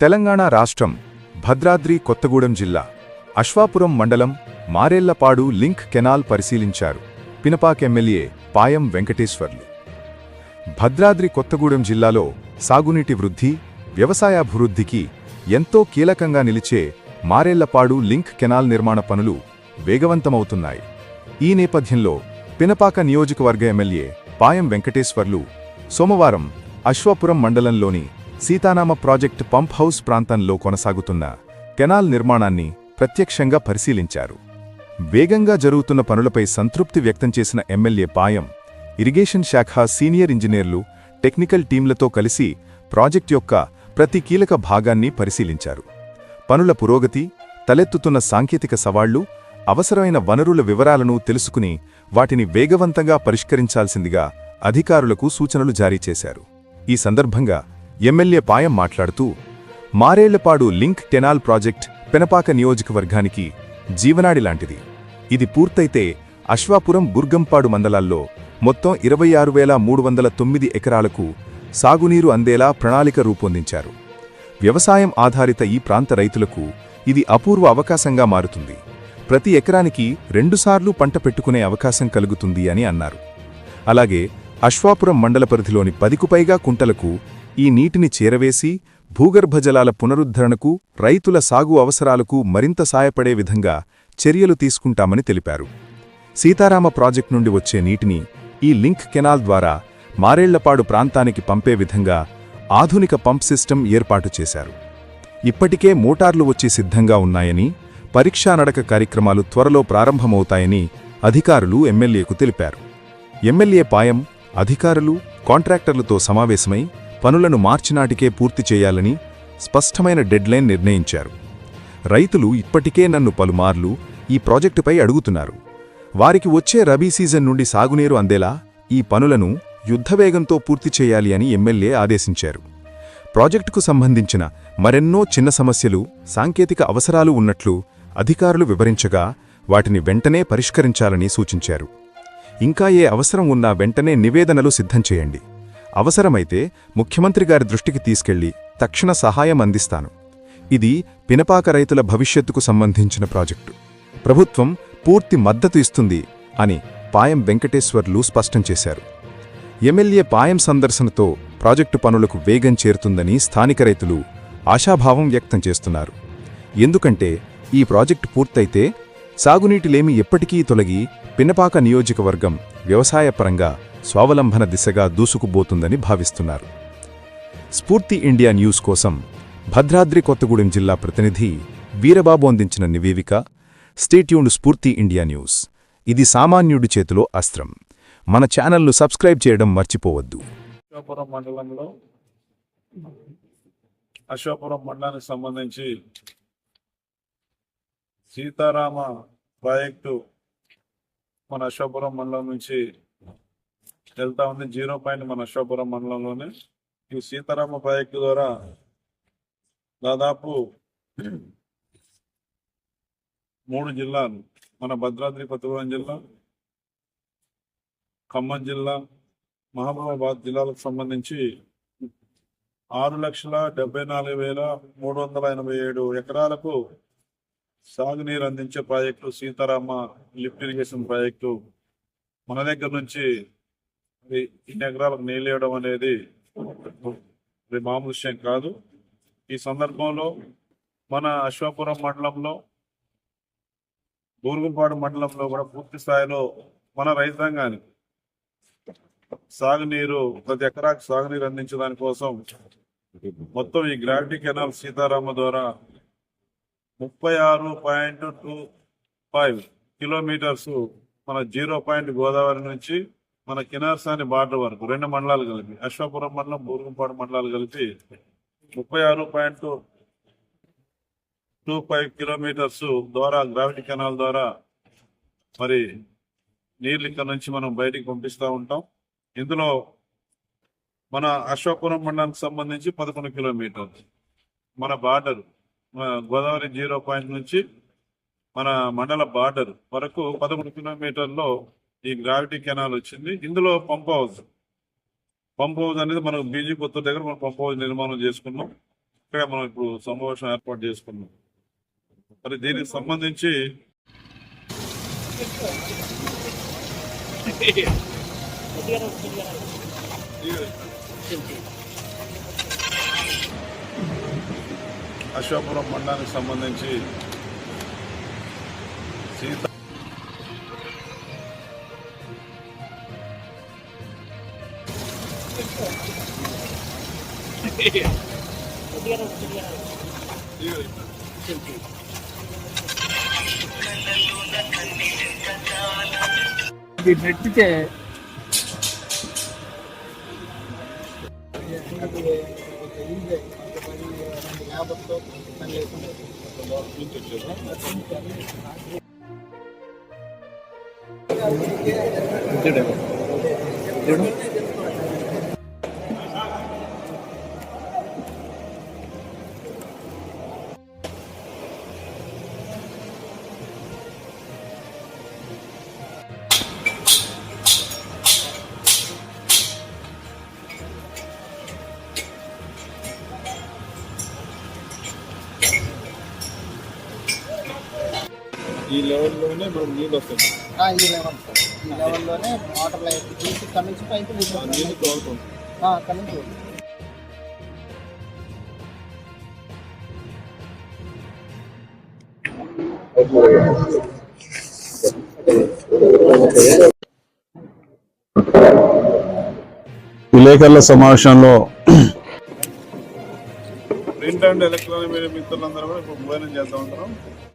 తెలంగాణ రాష్ట్రం భద్రాద్రి కొత్తగూడెం జిల్లా అశ్వాపురం మండలం మారేళ్ళపాడు లింక్ కెనాల్ పరిశీలించారు పినపాక్ ఎమ్మెల్యే పాయం వెంకటేశ్వర్లు. భద్రాద్రి కొత్తగూడెం జిల్లాలో సాగునీటి వృద్ధి వ్యవసాయాభివృద్ధికి ఎంతో కీలకంగా నిలిచే మారేళ్ళపాడు లింక్ కెనాల్ నిర్మాణ పనులు వేగవంతమవుతున్నాయి. ఈ నేపథ్యంలో పినపాక నియోజకవర్గ ఎమ్మెల్యే పాయం వెంకటేశ్వర్లు సోమవారం అశ్వాపురం మండలంలోని సీతానామ ప్రాజెక్ట్ పంప్ హౌస్ ప్రాంతంలో కొనసాగుతున్న కెనాల్ నిర్మాణాన్ని ప్రత్యక్షంగా పరిశీలించారు. వేగంగా జరుగుతున్న పనులపై సంతృప్తి వ్యక్తం చేసిన ఎమ్మెల్యే పాయం ఇరిగేషన్ శాఖ సీనియర్ ఇంజనీర్లు టెక్నికల్ టీంలతో కలిసి ప్రాజెక్ట్ యొక్క ప్రతి కీలక భాగాన్ని పరిశీలించారు. పనుల పురోగతి తలెత్తుతున్న సాంకేతిక సవాళ్ళు అవసరమైన వనరుల వివరాలను తెలుసుకుని వాటిని వేగవంతంగా పరిష్కరించాల్సిందిగా అధికారులకు సూచనలు జారీ చేశారు. ఈ సందర్భంగా ఎమ్మెల్యే పాయం మాట్లాడుతూ Marellapadu link canal project Penapaka నియోజకవర్గానికి జీవనాడి లాంటిది. ఇది పూర్తయితే అశ్వాపురం బుర్గంపాడు మండలాల్లో మొత్తం ఇరవై ఆరు వేల మూడు వందల తొమ్మిది ఎకరాలకు సాగునీరు అందేలా ప్రణాళిక రూపొందించారు. వ్యవసాయం ఆధారిత ఈ ప్రాంత రైతులకు ఇది అపూర్వ అవకాశంగా మారుతుంది. ప్రతి ఎకరానికి రెండుసార్లు పంట పెట్టుకునే అవకాశం కలుగుతుంది అని అన్నారు. అలాగే అశ్వాపురం మండల పరిధిలోని పదికు పైగా కుంటలకు ఈ నీటిని చేరవేసి భూగర్భ జలాల పునరుద్ధరణకు రైతుల సాగు అవసరాలకు మరింత సాయపడే విధంగా చర్యలు తీసుకుంటామని తెలిపారు. సీతారామ ప్రాజెక్టు నుండి వచ్చే నీటిని ఈ లింక్ కెనాల్ ద్వారా మారేళ్ళపాడు ప్రాంతానికి పంపే విధంగా ఆధునిక పంప్ సిస్టమ్ ఏర్పాటు చేశారు. ఇప్పటికే మోటార్లు వచ్చి సిద్ధంగా ఉన్నాయని పరీక్షా నడక కార్యక్రమాలు త్వరలో ప్రారంభమవుతాయని అధికారులు ఎమ్మెల్యేకు తెలిపారు. ఎమ్మెల్యే పాయం అధికారులు కాంట్రాక్టర్లతో సమావేశమై పనులను మార్చి నాటికే పూర్తి చేయాలని స్పష్టమైన డెడ్లైన్ నిర్ణయించారు. రైతులు ఇప్పటికే నన్ను పలుమార్లు ఈ ప్రాజెక్టుపై అడుగుతున్నారు. వారికి వచ్చే రబీ సీజన్ నుండి సాగునీరు అందేలా ఈ పనులను యుద్ధవేగంతో పూర్తి చేయాలి అని ఎమ్మెల్యే ఆదేశించారు. ప్రాజెక్టుకు సంబంధించిన మరెన్నో చిన్న సమస్యలు సాంకేతిక అవసరాలు ఉన్నట్లు అధికారులు వివరించగా వాటిని వెంటనే పరిష్కరించాలని సూచించారు. ఇంకా ఏ అవసరం ఉన్నా వెంటనే నివేదనలు సిద్ధం చేయండి. అవసరమైతే ముఖ్యమంత్రి గారి దృష్టికి తీసుకెళ్ళి తక్షణ సహాయం అందిస్తాను. ఇది పినపాక రైతుల భవిష్యత్తుకు సంబంధించిన ప్రాజెక్టు. ప్రభుత్వం పూర్తి మద్దతు ఇస్తుంది అని పాయం వెంకటేశ్వర్లు స్పష్టం చేశారు. ఎమ్మెల్యే పాయం సందర్శనతో ప్రాజెక్టు పనులకు వేగం చేరుతుందని స్థానిక రైతులు ఆశాభావం వ్యక్తం చేస్తున్నారు. ఎందుకంటే ఈ ప్రాజెక్టు పూర్తయితే సాగునీటిలేమి ఎప్పటికీ తొలగి పినపాక నియోజకవర్గం వ్యవసాయపరంగా స్వావలంబన దిశగా దూసుకుపోతుందని భావిస్తున్నారు. స్ఫూర్తి ఇండియా న్యూస్ కోసం భద్రాద్రి కొత్తగూడెం జిల్లా ప్రతినిధి వీరబాబు అందించిన నివేదిక స్టేట్యూన్ స్ఫూర్తి ఇండియా న్యూస్. ఇది సామాన్యుడి చేతిలో అస్త్రం. మన ఛానల్ను సబ్స్క్రైబ్ చేయడం మర్చిపోవద్దు. అశోపురం మండలంలో అశ్వాపురం మండలానికి సంబంధించి సీతారామ ప్రాజెక్టు మన అశోపురం మండలం నుంచి వెళ్తా ఉంది జీరో పాయింట్ మన అశ్వాపురం మండలంలోనే. ఈ సీతారామ ప్రాజెక్టు ద్వారా దాదాపు మూడు జిల్లాలు మన భద్రాద్రి కొత్తగూడెం జిల్లా ఖమ్మం జిల్లా మహబూబాబాద్ జిల్లాలకు సంబంధించి ఆరు లక్షల డెబ్బై నాలుగు వేల మూడు వందల ఎనభై ఏడు ఎకరాలకు సాగునీరు అందించే project Sitarama lift irrigation project. మన దగ్గర నుంచి మరి ఇన్ని ఎకరాలకు నీళ్ళేయడం అనేది మరి మామూలు విషయం కాదు. ఈ సందర్భంలో మన అశ్వాపురం మండలంలో బూరుగుపాడు మండలంలో కూడా పూర్తి స్థాయిలో మన రైతాంగానికి సాగునీరు ప్రతి ఎకరాకు సాగునీరు అందించడాని కోసం మొత్తం ఈ గ్రావిటీ కెనాల్ సీతారామ ద్వారా ముప్పై ఆరు పాయింట్ టూ ఫైవ్ కిలోమీటర్స్ మన జీరో పాయింట్ గోదావరి నుంచి మన కినార్సాని బార్డర్ వరకు రెండు మండలాలు కలిపి అశ్వాపురం మండలం బూరుగుపాడు మండలాలు కలిపి ముప్పై ఆరు పాయింట్ టూ ఫైవ్ కిలోమీటర్స్ ద్వారా గ్రావిటీ కెనాల్ ద్వారా మరి నీళ్ళు ఇక్కడ నుంచి మనం బయటికి పంపిస్తూ ఉంటాం. ఇందులో మన అశ్వాపురం మండలానికి సంబంధించి పదకొండు కిలోమీటర్లు మన బార్డర్ గోదావరి జీరో పాయింట్ నుంచి మన మండల బార్డర్ వరకు పదకొండు కిలోమీటర్లో ఈ గ్రావిటీ కెనాల్ వచ్చింది. ఇందులో పంప్ హౌస్ పంప్ హౌస్ అనేది మనం బీజీ కొత్త దగ్గర మనం పంప్ హౌస్ నిర్మాణం చేసుకున్నాం. ఇక్కడ మనం ఇప్పుడు సమావేశం ఏర్పాటు చేసుకున్నాం. మరి దీనికి సంబంధించి అశోకపురం మండలానికి సంబంధించి ఇది పెట్టితే ఈ లెవెల్లోనే మనం నీళ్ళు వస్తుంది ఆ, ఈ లెవెల్. ఈ లెవెల్లోనే వాటర్ లైట్ తీసి ఇక్కడ నుంచి పైకి ఆ తీసుకొస్తాం. నీళ్ళు తోలుతుంది ఆ, అక్కడ నుంచి విలేకరుల సమావేశంలో ప్రింట్ అండ్ ఎలక్ట్రానిక్ మీడియా మిత్రులందరూ కూడా ఇప్పుడు భోజనం చేద్దాం ఉంటాం